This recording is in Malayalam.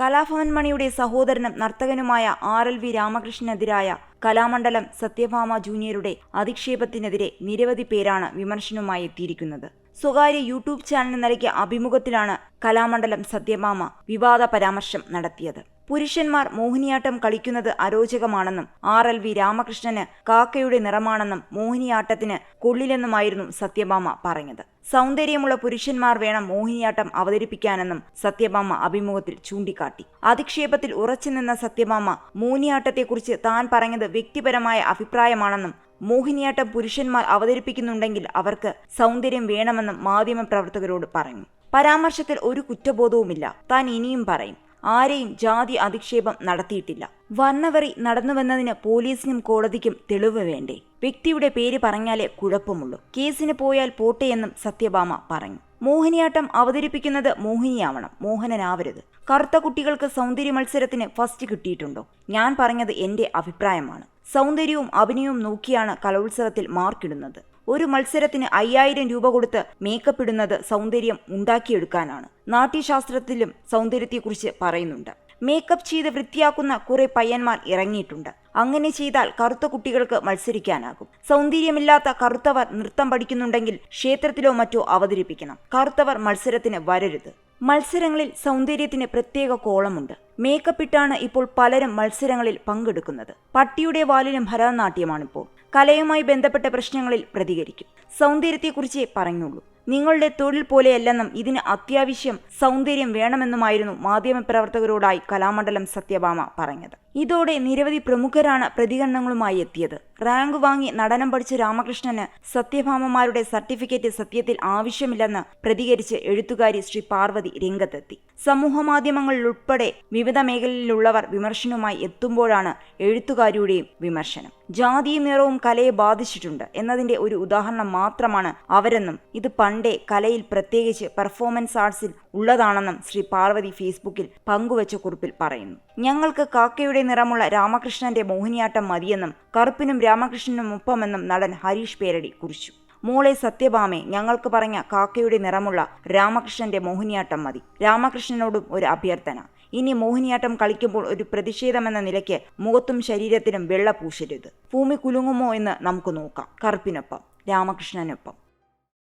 കലാഭവൻ മണിയുടെ സഹോദരനും നർത്തകനുമായ ആർ എൽ വി രാമകൃഷ്ണനെതിരായ കലാമണ്ഡലം സത്യഭാമ ജൂനിയറുടെ അധിക്ഷേപത്തിനെതിരെ നിരവധി പേരാണ് വിമർശനവുമായി എത്തിയിരിക്കുന്നത്. സ്വകാര്യ യൂട്യൂബ് ചാനലിന് നൽകിയ അഭിമുഖത്തിലാണ് കലാമണ്ഡലം സത്യഭാമ വിവാദ പരാമർശം നടത്തിയത്. പുരുഷന്മാർ മോഹിനിയാട്ടം കളിക്കുന്നത് അരോചകമാണെന്നും ആർ എൽ വി രാമകൃഷ്ണന് കാക്കയുടെ നിറമാണെന്നും മോഹിനിയാട്ടത്തിന് കൊള്ളില്ലെന്നുമായിരുന്നു സത്യഭാമ പറഞ്ഞത്. സൗന്ദര്യമുള്ള പുരുഷന്മാർ വേണം മോഹിനിയാട്ടം അവതരിപ്പിക്കാനെന്നും സത്യഭാമ അഭിമുഖത്തിൽ ചൂണ്ടിക്കാട്ടി. അധിക്ഷേപത്തിൽ ഉറച്ചുനിന്ന സത്യഭാമ മോഹിനിയാട്ടത്തെക്കുറിച്ച് താൻ പറഞ്ഞത് വ്യക്തിപരമായ അഭിപ്രായമാണെന്നും മോഹിനിയാട്ടം പുരുഷന്മാർ അവതരിപ്പിക്കുന്നുണ്ടെങ്കിൽ അവർക്ക് സൗന്ദര്യം വേണമെന്നും മാധ്യമപ്രവർത്തകരോട് പറഞ്ഞു. പരാമർശത്തിൽ ഒരു കുറ്റബോധവുമില്ല. താൻ ഇനിയും പറയും. ആരെയും ജാതി അധിക്ഷേപം നടത്തിയിട്ടില്ല. വർണവറി നടന്നുവെന്നതിന് പോലീസിനും കോടതിക്കും തെളിവ് വേണ്ടേ? വ്യക്തിയുടെ പേര് പറഞ്ഞാലേ കുഴപ്പമുള്ളൂ. കേസിന് പോയാൽ പോട്ടെ എന്നും സത്യഭാമ പറഞ്ഞു. മോഹിനിയാട്ടം അവതരിപ്പിക്കുന്നത് മോഹിനിയാവണം. മോഹനനാവരുത്. കറുത്ത കുട്ടികൾക്ക് സൗന്ദര്യ മത്സരത്തിന് ഫസ്റ്റ് കിട്ടിയിട്ടുണ്ടോ? ഞാൻ പറഞ്ഞത് എന്റെ അഭിപ്രായമാണ്. സൗന്ദര്യവും അഭിനയവും നോക്കിയാണ് കലോത്സവത്തിൽ മാർക്കിടുന്നത്. ഒരു മത്സരത്തിന് അയ്യായിരം രൂപ കൊടുത്ത് മേക്കപ്പ് ഇടുന്നത് സൗന്ദര്യം ഉണ്ടാക്കിയെടുക്കാനാണ്. നാട്യശാസ്ത്രത്തിലും സൗന്ദര്യത്തെക്കുറിച്ച് പറയുന്നുണ്ട്. മേക്കപ്പ് ചെയ്ത് വൃത്തിയാക്കുന്ന കുറെ പയ്യന്മാർ ഇറങ്ങിയിട്ടുണ്ട്. അങ്ങനെ ചെയ്താൽ കറുത്ത കുട്ടികൾക്ക് മത്സരിക്കാനാകും. സൗന്ദര്യമില്ലാത്ത കറുത്തവർ നൃത്തം പഠിക്കുന്നുണ്ടെങ്കിൽ ക്ഷേത്രത്തിലോ മറ്റോ അവതരിപ്പിക്കണം. കറുത്തവർ മത്സരത്തിന് വരരുത്. മത്സരങ്ങളിൽ സൗന്ദര്യത്തിന് പ്രത്യേക കോളമുണ്ട്. മേക്കപ്പ് ഇട്ടാണ് ഇപ്പോൾ പലരും മത്സരങ്ങളിൽ പങ്കെടുക്കുന്നത്. പട്ടിയുടെ വാലിലും ഭരതനാട്യമാണിപ്പോൾ. കലയുമായി ബന്ധപ്പെട്ട പ്രശ്നങ്ങളിൽ പ്രതികരിക്കും. സൗന്ദര്യത്തെക്കുറിച്ചേ പറഞ്ഞുള്ളൂ. നിങ്ങളുടെ തൊഴിൽ പോലെയല്ലെന്നും ഇതിന് അത്യാവശ്യം സൗന്ദര്യം വേണമെന്നുമായിരുന്നു മാധ്യമപ്രവർത്തകരോടായി കലാമണ്ഡലം സത്യഭാമ പറഞ്ഞത്. ഇതോടെ നിരവധി പ്രമുഖരാണ് പ്രതികരണങ്ങളുമായി എത്തിയത്. റാങ്ക് വാങ്ങി നടനം പഠിച്ച രാമകൃഷ്ണന് സത്യഭാമമാരുടെ സർട്ടിഫിക്കറ്റ് സത്യത്തിൽ ആവശ്യമില്ലെന്ന് പ്രതികരിച്ച് എഴുത്തുകാരി ശ്രീ പാർവതി രംഗത്തെത്തി. സമൂഹമാധ്യമങ്ങളിൽ ഉൾപ്പെടെ വിവിധ മേഖലയിലുള്ളവർ വിമർശനവുമായി എത്തുമ്പോഴാണ് എഴുത്തുകാരിയുടെയും വിമർശനം. ജാതിയും നിറവും കലയെ ബാധിച്ചിട്ടുണ്ട് എന്നതിന്റെ ഒരു ഉദാഹരണം മാത്രമാണ് അവരെന്നും ഇത് പണ്ടേ കലയിൽ പ്രത്യേകിച്ച് പെർഫോമൻസ് ആർട്സിൽ ഉള്ളതാണെന്നും ശ്രീ പാർവതി ഫേസ്ബുക്കിൽ പങ്കുവച്ച കുറിപ്പിൽ പറയുന്നു. ഞങ്ങൾക്ക് കാക്കയുടെ നിറമുള്ള രാമകൃഷ്ണന്റെ മോഹിനിയാട്ടം മതിയെന്നും കറുപ്പിനും രാമകൃഷ്ണനും ഒപ്പമെന്നും നടൻ ഹരീഷ് പേരടി കുറിച്ചു. മോളെ സത്യഭാമെ ഞങ്ങൾക്ക് പറഞ്ഞ കാക്കയുടെ നിറമുള്ള രാമകൃഷ്ണന്റെ മോഹിനിയാട്ടം മതി. രാമകൃഷ്ണനോടും ഒരു അഭ്യർത്ഥന. ഇനി മോഹിനിയാട്ടം കളിക്കുമ്പോൾ ഒരു പ്രതിഷേധമെന്ന നിലയ്ക്ക് മുഖത്തും ശരീരത്തിനും വെള്ള പൂശരുത്. ഭൂമി കുലുങ്ങുമോ എന്ന് നമുക്ക് നോക്കാം. കറുപ്പിനൊപ്പം രാമകൃഷ്ണനൊപ്പം.